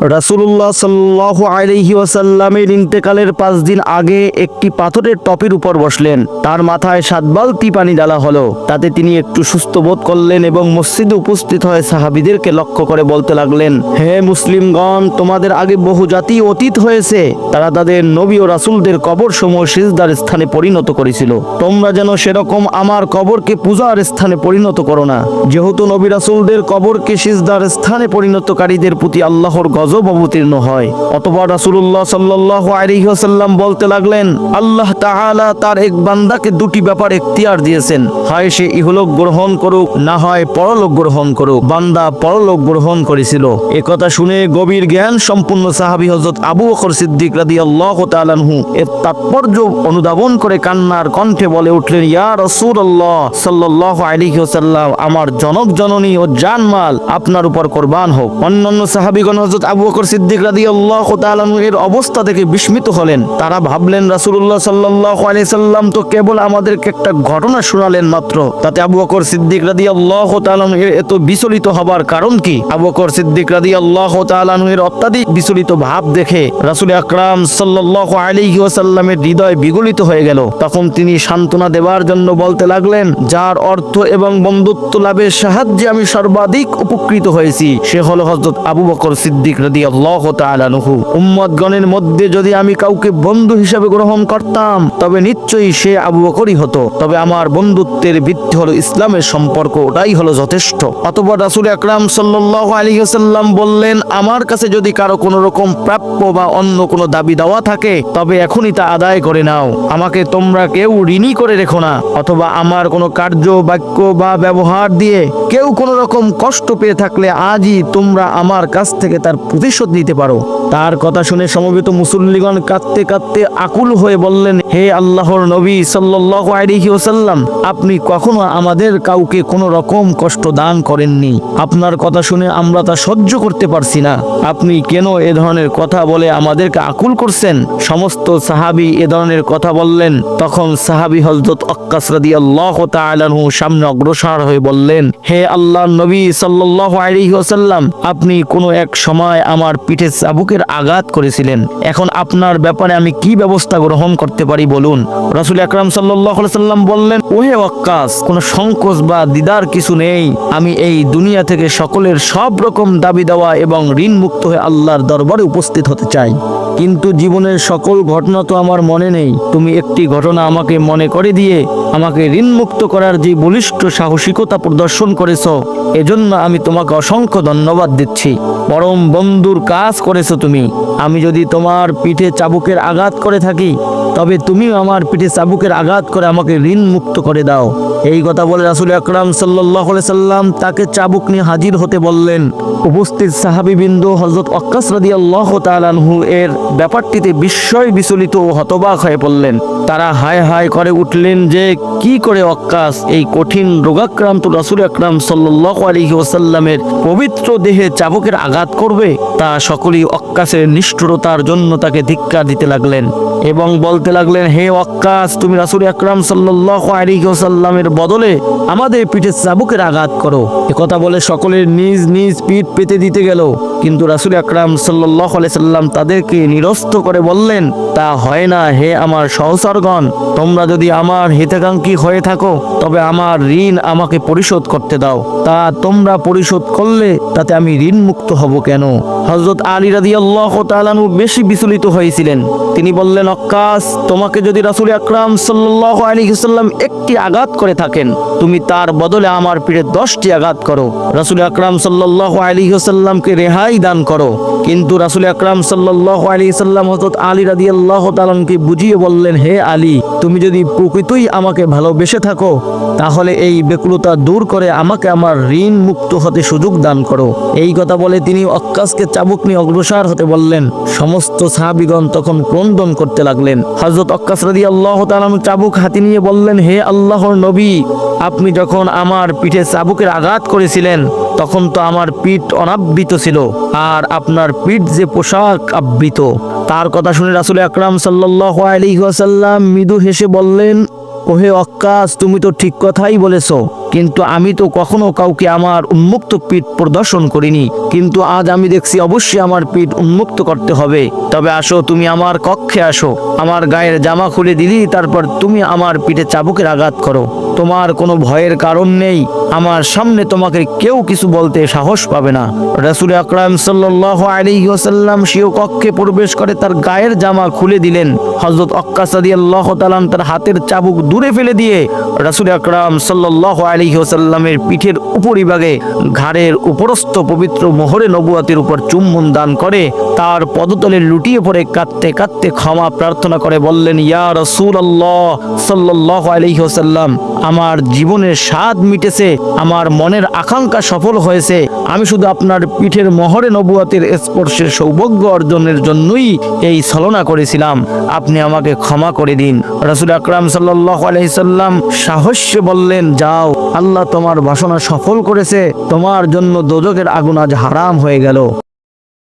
রাসুল্লাহ সাল্লাহ আলহি ওয়াসাল্লামের ইন্তেকালের পাঁচ দিন আগে একটি পাথরের টপের উপর বসলেন। তার মাথায় সাত বালতি পানি ডালা হলো। তাতে তিনি একটু সুস্থ বোধ করলেন এবং মসজিদে উপস্থিত হয়ে সাহাবিদেরকে লক্ষ্য করে বলতে লাগলেন, হে মুসলিমগণ, তোমাদের আগে বহু জাতি অতীত হয়েছে। তারা তাদের নবী ও রাসুলদের কবর সমূহ সিজদার স্থানে পরিণত করেছিল। তোমরা যেন সেরকম আমার কবরকে পূজার স্থানে পরিণত করো না। যেহেতু নবী রাসুলদের কবরকে সিজদার স্থানে পরিণতকারীদের প্রতি আল্লাহর গজব অবতীর্ণ হয়। অতপর রাসূলুল্লাহ সাল্লাল্লাহু আলাইহি ওয়াসাল্লাম বলতে লাগলেন, আল্লাহ তাআলা তার এক বান্দাকে দুটি ব্যাপার এখতিয়ার দিয়েছেন। হয় সে ইহলোক গ্রহণ করুক, না হয় পরলোক গ্রহণ করুক। বান্দা পরলোক গ্রহণ করেছিল। এ কথা শুনে গভীর জ্ঞান সম্পূর্ণ সাহাবী হযরত আবু বকর সিদ্দিক রাদিয়াল্লাহু তাআলা আনহু এর তাৎপর্য অনুধাবন করে কান্নার কণ্ঠে বলে উঠলেন, ইয়া রাসূলুল্লাহ সাল্লাল্লাহু আলাইহি ওয়াসাল্লাম, আমার জনক, জননী ও জানমাল আপনার উপর কোরবান হোক। অন্যান্য সাহাবীগণ হযরত আবু বকর সিদ্দিক রাদিয়াল্লাহু তাআলা আনহু এর অবস্থা দেখে বিস্মিত হলেন। তারা ভাবলেন, রাসূলুল্লাহ সাল্লাল্লাহু আলাইহি সাল্লাম তো কেবল আমাদেরকে একটা ঘটনা শোনালেন মাত্র। তাতে আবু বকর সিদ্দিক রাদিয়াল্লাহু তাআলা আনহু এর এত বিচলিত হবার কারণ কি? আবু বকর সিদ্দিক রাদিয়াল্লাহু তাআলা আনহু এর অত্যাধিক বিচলিত ভাব দেখে রাসূল আকরাম সাল্লাল্লাহু আলাইহি ওয়াসাল্লামের হৃদয় বিগলিত হয়ে গেল। তখন তিনি সান্ত্বনা দেওয়ার জন্য বলতে লাগলেন, যার অর্থ এবং বন্ধুত্ব লাভের সাহায্যে আমি সর্বাধিক উপকৃত হয়েছি। সে হলো হযরত আবু বকর সিদ্দিক রাদিয়াল্লাহু তাআলা আনহু। উম্মতগণের মধ্যে যদি আমি কাউকে বন্ধু হিসেবে গ্রহণ করতাম, তবে নিশ্চয়ই সে আবু বকরই হতো। তবে আমার বন্ধুত্বের ভিত্তি হলো ইসলামের সম্পর্ক, ওটাই হলো যথেষ্ট। রাসূল আকরাম ওয়াসাল্লাম বললেন, আমার কাছে যদি কারও কোনো রকম প্রাপ্য বা অন্য কোনো দাবি দেওয়া থাকে, তবে এখনই তা আদায় করে নাও। আমাকে তোমরা কেউ ঋণী করে রেখো না, অথবা আমার কোনো কার্য, বাক্য বা ব্যবহার দিয়ে কেউ কোনো রকম কষ্ট পেয়ে থাকলে আজই তোমরা আমার কাছ থেকে তার প্রতিশোধ নিতে পারো। তার কথা শুনে সমবেত মুসল্লিগণ কাঁদতে কাঁদতে আকুল হয়ে বললেন, হে আল্লাহর নবী সাল্লাল্লাহু আলাইহি ওয়াসাল্লাম, আপনি কখনো আমাদের কাউকে কোনো রকম কষ্ট দান করেননি। আপনার কথা শুনে আমরা তা সহ্য করতে পারছি না। আপনি কেন এ ধরনের কথা বলে আমাদেরকে আকুল করছেন? সমস্ত সাহাবী এ ধরনের কথা বললেন। তখন সাহাবী হযরত আক্কাস রাদিয়াল্লাহু তাআলা আনহু সামনে অগ্রসর হয়ে বললেন, হে আল্লাহর নবী সাল্লাল্লাহু আলাইহি ওয়াসাল্লাম, আপনি কোনো এক সময় আমার পিঠে চাবুকের আঘাত করেছিলেন। এখন আপনার ব্যাপারে আমি কি ব্যবস্থা গ্রহণ করতে পারি বলুন? রাসূল আকরাম সাল্লাম বললেন, ওহে ওয়াক্কাস, কোনো সংকোচ বা দিদার কিছু নেই। আমি এই দুনিয়া থেকে সকলের সব রকম দাবি দেওয়া এবং ঋণ মুক্ত হয়ে আল্লাহর দরবারে উপস্থিত হতে চাই। কিন্তু জীবনের সকল ঘটনা তো আমার মনে নেই। তুমি একটি ঘটনা আমাকে মনে করে দিয়ে আমাকে ঋণ মুক্ত করার যে বলিষ্ঠ সাহসিকতা প্রদর্শন করেছ, এজন্য আমি তোমাকে অসংখ্য ধন্যবাদ দিচ্ছি। পরম বন্ধুর কাজ করেছ তুমি। আমি যদি তোমার পিঠে চাবুকের আঘাত করে থাকি, তবে তুমি আমার পিঠে চাবুকের আঘাত করে আমাকে ঋণ মুক্ত করে দাও। এই কথা বলে রাসুল আকরাম সাল্লাহ সাল্লাম তাকে চাবুক নিয়ে হাজির হতে বললেন। উপস্থিত সাহাবিবিন্দু হজরত অক্কাস রাদি আল্লাহ তালানহু এর ব্যাপারটিতে বিস্ময় বিচলিত ও হতবাক হয়ে পড়লেন। তারা হায় হায় করে উঠলেন যে, কি করে অক্কাস এই কঠিন রোগাক্রান্ত রাসুল আকরাম সাল্লাহ আলহি ওসাল্লামের পবিত্র দেহে চাবুকের আঘাত করবে? তা সকলেই অক্কাসের নিষ্ঠুরতার জন্য তাকে ধিক্কার দিতে লাগলেন এবং বলতে লাগলেন, হে অক্কাস, তুমি রাসুল আকরাম সাল্লাহ আলহি বদলে আমাদের পিঠে চাবুকের আঘাত করো। কথা বলে সকলের নিজ নিজ পিঠ পেতে দিতে গেল। কিন্তু রাসুল আকরাম সাল্লাম তাদেরকে নিরস্ত করে বললেন, তা হয় না হে আমার সহসরগণ তোমরা যদি আমার হিতাকাঙ্ক্ষী হয়ে থাকো, তবে আমার ঋণ আমাকে পরিশোধ করতে দাও। তা তোমরা পরিশোধ করলে তাতে আমি ঋণ মুক্ত হব কেন? হজরত আলী রাদি আল্লাহ তালানু বেশি বিচলিত হয়েছিলেন। তিনি বললেন, অক্কাস, তোমাকে যদি রাসুল আকরাম সাল্লাহ আলী সাল্লাম একটি আঘাত করে থাকেন, তুমি তার বদলে আমার পিঠে দশটি আঘাত করো। রাসুল আকরাম সাল্লাহ আলী সাল্লামকে রেহাই দান করো। কিন্তু রাসুল আকরাম সাল্লাহ আলী সাল্লাম হজরত আলী রাদি আল্লাহ তালানকে বুঝিয়ে বললেন, হে আলী, তুমি যদি প্রকৃতই আমাকে ভালোবেসে থাকো, তাহলে এই বেকুলতা দূর করে আমাকে আমার ঋণ মুক্ত হতে সুযোগ দান করো। এই কথা বলে তিনি অক্কাসকে চাবুক নিয়ে অগ্রসর হতে বললেন। সমস্ত সাহাবিগণ তখন ক্রন্দন করতে লাগলেন। হজরত অক্কাস রাদি আল্লাহ তালাম চাবুক হাতি নিয়ে বললেন, হে আল্লাহর নবী, আপনি যখন আমার পিঠে চাবুকের আঘাত করেছিলেন, তখন তো আমার পিঠ অনাবৃত ছিল, আর আপনার পিঠ যে পোশাক আবৃত। তার কথা শুনে রাসুল আকরাম সাল্লাহ আলী ওয়াসাল্লাম মৃদু হেসে বললেন ওহে অক্কাস, তুমি তো ঠিক কথাই বলেছ। কিন্তু আমি তো কখনো কাউকে আমার উন্মুক্ত পিঠ প্রদর্শন করিনি। কিন্তু আজ আমি দেখছি অবশ্যই আমার পিঠ উন্মুক্ত করতে হবে। তবে আসো, তুমি আমার কক্ষে আসো। আমার গায়ের জামা খুলে দিলি, তারপর তুমি আমার পিঠে চাবুকের আঘাত করো। তোমার কোনো ভয়ের কারণ নেই। আমার সামনে তোমাকে কেউ কিছু বলতে সাহস পাবে না। রাসুল আকরাম সাল্লাহ আলী ওসাল্লাম সেও কক্ষে প্রবেশ করে তার গায়ের জামা খুলে দিলেন। হজরত অক্কাসাদি আল্লাহ তালাম তার হাতের চাবুক দূরে ফেলে দিয়ে রাসুল আকরাম সাল্লাহ আলী ওসাল্লামের পিঠের উপরিভাগে ঘাড়ের উপরস্থ পবিত্র মোহরে নবুয়াতের উপর চুম্বন দান করে তার পদতলে লুটিয়ে পড়ে কাঁদতে কাঁদতে ক্ষমা প্রার্থনা করে বললেন, ইয়া রসুল আল্লাহ সাল্লাহ আলী ওসাল্লাম আমার জীবনের স্বাদ মিটেছে, আমার মনের আকাঙ্ক্ষা সফল হয়েছে। আমি শুধু আপনার পিঠের মহরে নবুয়াতের স্পর্শের সৌভাগ্য অর্জনের জন্যই এই ছলনা করেছিলাম। আপনি আমাকে ক্ষমা করে দিন। রসুল আকরাম আলাইসাল্লাম সাহস্য বললেন, যাও, আল্লাহ তোমার বাসনা সফল করেছে, তোমার জন্য দোজকের আগুন আজ হারাম হয়ে গেল।